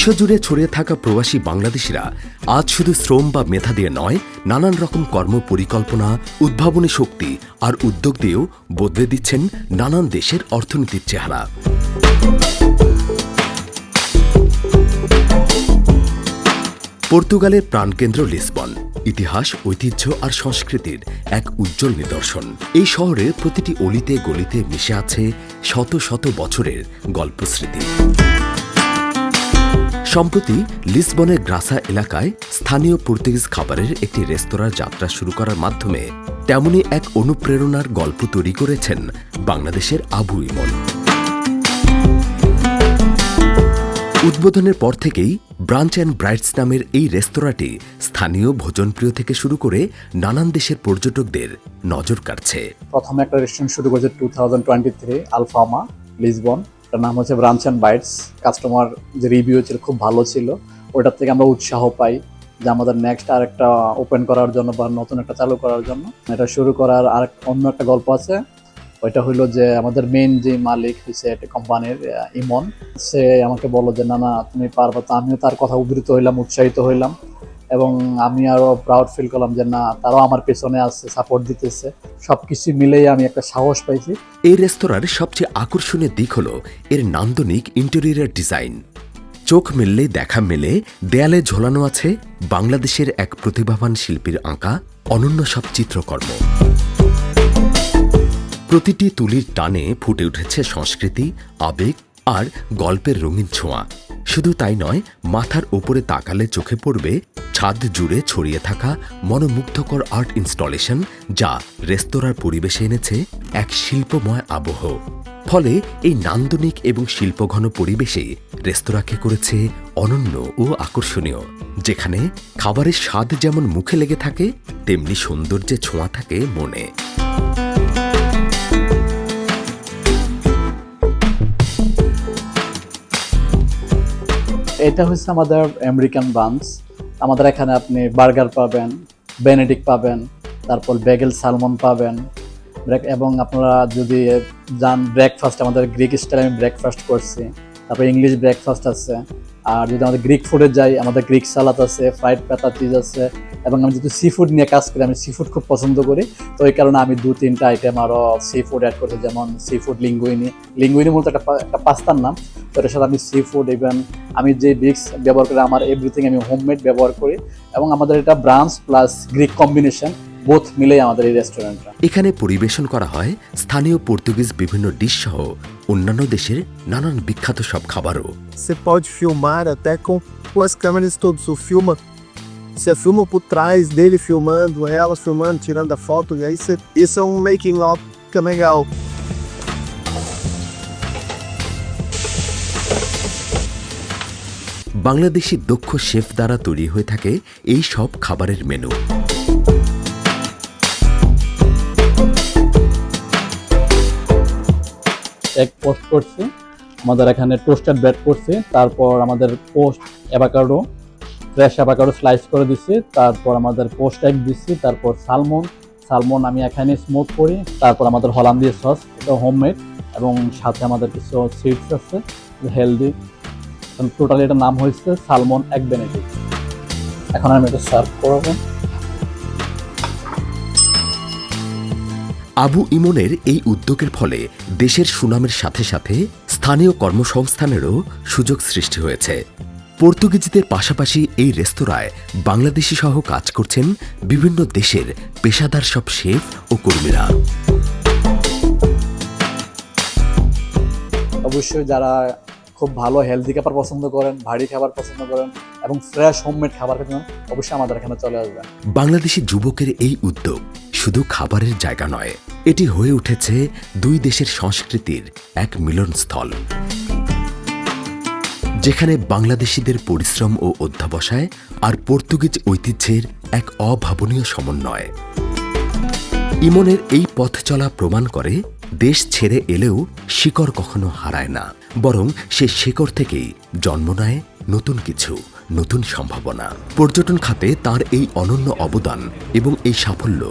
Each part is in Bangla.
বিশ্বজুড়ে ছড়িয়ে থাকা প্রবাসী বাংলাদেশিরা আজ শুধু শ্রম বা মেধা দিয়ে নয়, নানান রকম কর্ম পরিকল্পনা উদ্ভাবনী শক্তি আর উদ্যোগ দিয়েও বদলে দিচ্ছেন নানান দেশের অর্থনীতির চেহারা। পর্তুগালের প্রাণকেন্দ্র লিসবন, ইতিহাস, ঐতিহ্য আর সংস্কৃতির এক উজ্জ্বল নিদর্শন। এই শহরের প্রতিটি অলিতে গলিতে মিশে আছে শত শত বছরের গল্পস্মৃতি। সম্প্রতি লিসবনের গ্রাসা এলাকায় স্থানীয় পর্তুগিজ খাবারের একটি রেস্তোরাঁর যাত্রা শুরু করার মাধ্যমে তেমনই এক অনুপ্রেরণার গল্প তৈরি করেছেন বাংলাদেশের আবু ইমন। উদ্বোধনের পর থেকেই ব্রাঞ্চ অ্যান্ড ব্রাইটস নামের এই রেস্তোরাঁটি স্থানীয় ভোজনপ্রিয় থেকে শুরু করে নানান দেশের পর্যটকদের নজর কাড়ছে। প্রথমে একটা রেস্টুরেন্ট শুরু করেছে two thousand twenty three Alfama, Lisbon. তার নাম হচ্ছে ব্রাঞ্চ অ্যান্ড বাইটস কাস্টমার যে রিভিউ ছিল খুব ভালো ছিল। ওটার থেকে আমরা উৎসাহ পাই যে আমাদের নেক্সট আর একটা ওপেন করার জন্য বা নতুন একটা চালু করার জন্য। এটা শুরু করার আর অন্য একটা গল্প আছে। ওইটা হইল যে আমাদের মেন যে মালিক হয়েছে একটা কোম্পানির ইমন। সে আমাকে বলল যে, না না, তুমি পারবা। তো আমিও তার কথা উদ্ধৃত হইলাম, উৎসাহিত হইলাম। এবং আমি আরও প্রাউড ফিল করলাম যে না, তারাও আমার পেছনে আসছে সাপোর্ট দিতেছে। সবকিছু মিলেই আমি একটা সাহস পাইছি। এই রেস্তোরাঁর সবচেয়ে আকর্ষণীয় দিক হলো এর নান্দনিক ইন্টেরিয়ার ডিজাইন চোখ মিললেই দেখা মেলে, দেয়ালে ঝোলানো আছে বাংলাদেশের এক প্রতিভাবান শিল্পীর আঁকা অনন্য সব চিত্রকর্ম। প্রতিটি তুলির টানে ফুটে উঠেছে সংস্কৃতি, আবেগ আর গল্পের রঙিন ছোঁয়া। শুধু তাই নয়, মাথার ওপরে তাকালে চোখে পড়বে ছাদ জুড়ে ছড়িয়ে থাকা মনোমুগ্ধকর আর্ট ইনস্টলেশন যা রেস্তোরাঁর পরিবেশে এনেছে এক শিল্পময় আবহ। ফলে এই নান্দনিক এবং শিল্পঘন পরিবেশে রেস্তোরাঁকে করেছে অনন্য ও আকর্ষণীয়, যেখানে খাবারের স্বাদ যেমন মুখে লেগে থাকে, তেমনি সৌন্দর্যে ছোঁয়া থাকে মনে। এটা হচ্ছে আমাদের আমেরিকান বান্স আমাদের এখানে আপনি বার্গার পাবেন বেনেডিক পাবেন, তারপর বেগেল সালমন পাবেন। এবং আপনারা যদি যান ব্রেকফাস্ট আমাদের গ্রিক স্টাইলে আমি ব্রেকফাস্ট করছি। তারপর ইংলিশ ব্রেকফাস্ট আছে। আর যদি আমাদের গ্রিক ফুডে যাই, আমাদের গ্রিক সালাদ আছে ফ্রাইড পেতা চিজ আছে এবং আমি যেহেতু সি ফুড নিয়ে কাজ করি আমি সি ফুড খুব পছন্দ করি। তো এই কারণে আমি দু তিনটা আইটেম আরও সি ফুড অ্যাড করছি যেমন সি ফুড লিঙ্গুইনি লিঙ্গুইনি মূলত একটা পা- একটা পাস্তার নাম। তো এটার সাথে আমি সি ফুড ইভেন আমি যে বিক্স ব্যবহার করি আমার এভরিথিং আমি হোমমেড ব্যবহার করি। এবং আমাদের এটা brunch plus Greek combination both মিলে আমাদের এই রেস্টুরেন্টটা এখানে পরিবেশন করা হয় স্থানীয় পর্তুগিজ বিভিন্ন ডিশ সহ অন্যান্য দেশের নানান বিখ্যাত সব খাবারও। Você pode filmar até com, as câmeras todas. Você filma, você filma por trás dele filmando, ela filmando, tirando a foto. E aí você, isso é um making of que é legal. Bangladeshi দক্ষ শেফ দ্বারা তৈরি হয়ে থাকে এই সব খাবারের মেনু এক পোস্ট করছি আমাদের এখানে টোস্টেড ব্রেড করছি তারপর আমাদের post avocado fresh avocado slice করে দিচ্ছি তারপর আমাদের পোস্ট এগ দিচ্ছি তারপর সালমন সালমন আমি এখানে স্মোক করি, তারপর আমাদের হলান্দিয়া সস এটা হোমমেড এবং সাথে আমাদের কিছু সিডস আছে হেলদি টোটালি এটার নাম হয়েছে সালমন এক বেনেডিক এখন আমি এটা সার্ভ করব। আবু ইমনের এই উদ্যোগের ফলে দেশের সুনামের সাথে সাথে স্থানীয় কর্মসংস্থানেরও সুযোগ সৃষ্টি হয়েছে। পর্তুগিজদের পাশাপাশি এই রেস্তোরাঁয় বাংলাদেশি সহ কাজ করছেন বিভিন্ন দেশের পেশাদার সব শেফ ও কর্মীরা। অবশ্যই যারা খুব ভালো হেলদি খাবার পছন্দ করেন ভারী খাবার পছন্দ করেন এবং ফ্রেশ হোমমেড খাবার খেতে অবশ্যই আমাদের এখানে চলে আসবেন। বাংলাদেশি যুবকের এই উদ্যোগ শুধু খাবারের জায়গা নয় এটি হয়ে উঠেছে দুই দেশের সংস্কৃতির এক মিলনস্থল। যেখানে বাংলাদেশিদের পরিশ্রম ও অধ্যাবসায় আর পর্তুগিজ ঐতিহ্যের এক অভাবনীয় সমন্বয়। ইমনের এই পথ চলা প্রমাণ করে দেশ ছেড়ে এলেও শিকড় কখনো হারায় না, বরং সে শিকড় থেকেই জন্ম নেয় নতুন কিছু, নতুন সম্ভাবনা। পর্যটন খাতে তার এই অনন্য অবদান এবং এই সাফল্য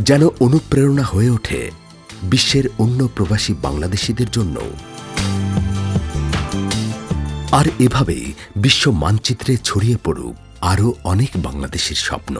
যেন অনুপ্রেরণা হয়ে ওঠে বিশ্বের অন্য প্রবাসী বাংলাদেশিদের জন্য আর এভাবেই বিশ্ব মানচিত্রে ছড়িয়ে পড়ুক আরও অনেক বাংলাদেশের স্বপ্ন।